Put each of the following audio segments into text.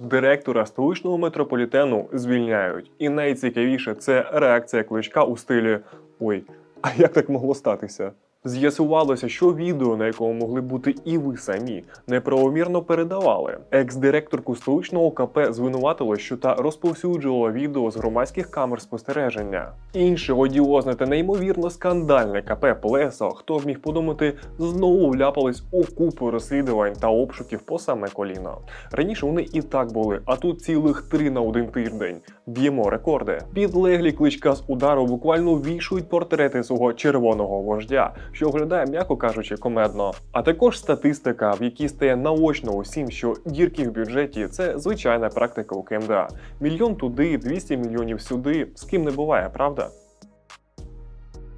Директора столичного метрополітену звільняють. І найцікавіше це реакція кличка у стилі Ой, а як так могло статися? З'ясувалося, що відео, на якому могли бути і ви самі, неправомірно передавали. Екс-директорку столичного КП звинуватило, що та розповсюджувала відео з громадських камер спостереження. Інше одіозне та неймовірно скандальне КП Плесо, хто б міг подумати, знову вляпались у купу розслідувань та обшуків по саме коліно. Раніше вони і так були, а тут цілих три на один тиждень. Б'ємо рекорди. Підлеглі кличка з удару буквально вішують портрети свого червоного вождя, що виглядає, м'яко кажучи, комедно. А також статистика, в якій стає наочно усім, що дірки в бюджеті це звичайна практика у КМДА. Мільйон туди, 200 мільйонів сюди. З ким не буває, правда?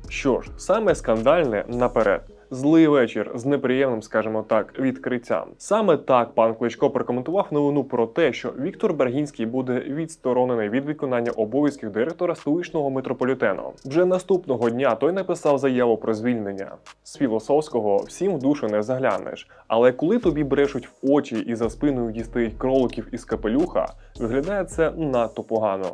Що ж, саме скандальне наперед. Злий вечір з неприємним, скажімо так, відкриттям. Саме так пан Кличко прокоментував новину про те, що Віктор Бергінський буде відсторонений від виконання обов'язків директора столичного метрополітену. Вже наступного дня той написав заяву про звільнення. З філософського всім в душу не заглянеш. Але коли тобі брешуть в очі і за спиною дістають кроликів із капелюха, виглядає це надто погано.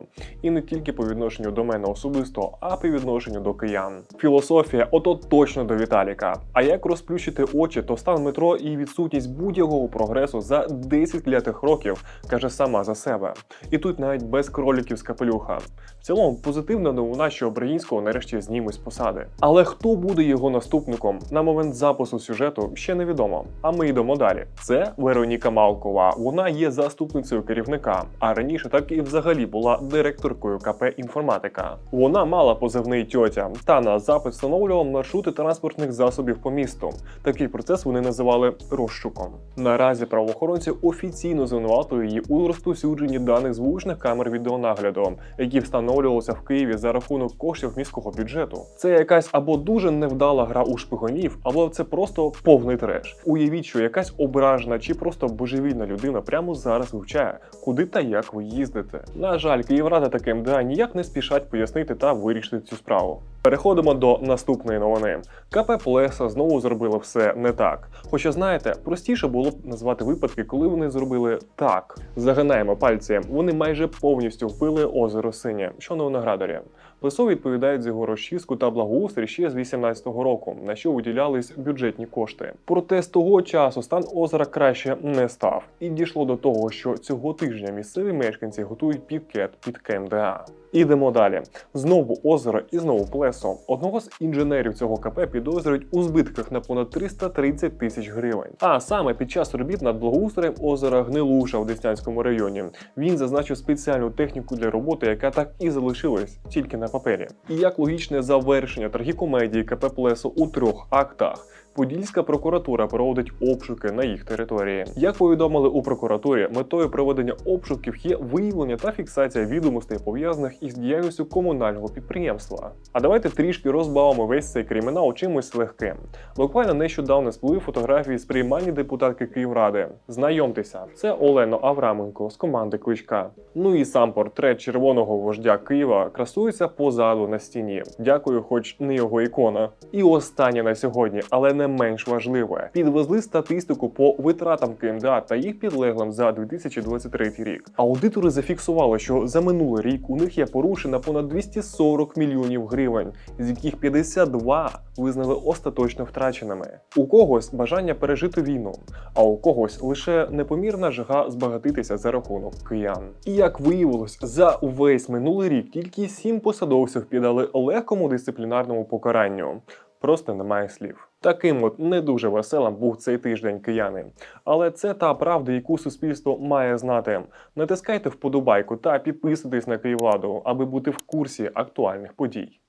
І не тільки по відношенню до мене особисто, а по відношенню до киян. Філософія, ото точно до Віталіка. А як розплющити очі, то стан метро і відсутність будь-якого прогресу за 10 клятих років каже сама за себе. І тут навіть без кроліків з капелюха. В цілому позитивна новина, що Брагінського нарешті знімуть з посади. Але хто буде його наступником на момент запису сюжету, ще невідомо. А ми йдемо далі. Це Вероніка Малкова. Вона є заступницею керівника, а раніше так і взагалі була директоркою КП інформатика. Вона мала позивний тьотя та на запит встановлювала маршрути транспортних засобів по місту. Такий процес вони називали розшуком. Наразі правоохоронці офіційно звинуватили її у розповсюдженні даних з вуличних камер відеонагляду, які встановлювалися в Києві за рахунок коштів міського бюджету. Це якась або дуже невдала гра у шпигунів, або це просто повний треш. Уявіть, що якась ображена чи просто божевільна людина прямо зараз вивчає, куди та як ви їздите. На жаль, Київрада та КМДА ніяк не спішать пояснити та вирішити цю справу. Переходимо до наступної новини. КП Плеса знову зробили все не так. Хоча знаєте, простіше було б назвати випадки, коли вони зробили так. Загинаємо пальці. Вони майже повністю впили озеро Синє, що на Виноградарі. Плесо відповідають за його розчистку та благоустрій ще з 18-го року, на що виділялись бюджетні кошти. Проте з того часу стан озера краще не став, і дійшло до того, що цього тижня місцеві мешканці готують пікет під КМДА. Ідемо далі. Знову озеро і знову плесо. Одного з інженерів цього КП підозрюють у збитках на понад 330 тисяч гривень. А саме під час робіт над благоустроєм озера Гнилуша в Деснянському районі. Він зазначив спеціальну техніку для роботи, яка так і залишилась тільки на папері. І як логічне завершення трагікомедії КП Плесо у трьох актах. Подільська прокуратура проводить обшуки на їх території. Як повідомили у прокуратурі, метою проведення обшуків є виявлення та фіксація відомостей пов'язаних із діяльністю комунального підприємства. А давайте трішки розбавимо весь цей кримінал чимось легким. Буквально нещодавно сплили фотографії з приймальні депутатки Київради. Знайомтеся, це Олено Авраменко з команди Кличка. Ну і сам портрет червоного вождя Києва красується позаду на стіні. Дякую, хоч не його ікона. І останнє на сьогодні, але не менш важливе. Підвезли статистику по витратам КМДА та їх підлеглим за 2023 рік. Аудитори зафіксували, що за минулий рік у них є порушено понад 240 мільйонів гривень, з яких 52 визнали остаточно втраченими. У когось бажання пережити війну, а у когось лише непомірна жага збагатитися за рахунок киян. І як виявилось, за увесь минулий рік тільки сім посадовців піддали легкому дисциплінарному покаранню. Просто немає слів. Таким от не дуже веселим був цей тиждень кияни. Але це та правда, яку суспільство має знати. Натискайте вподобайку та підписуйтесь на Київладу, аби бути в курсі актуальних подій.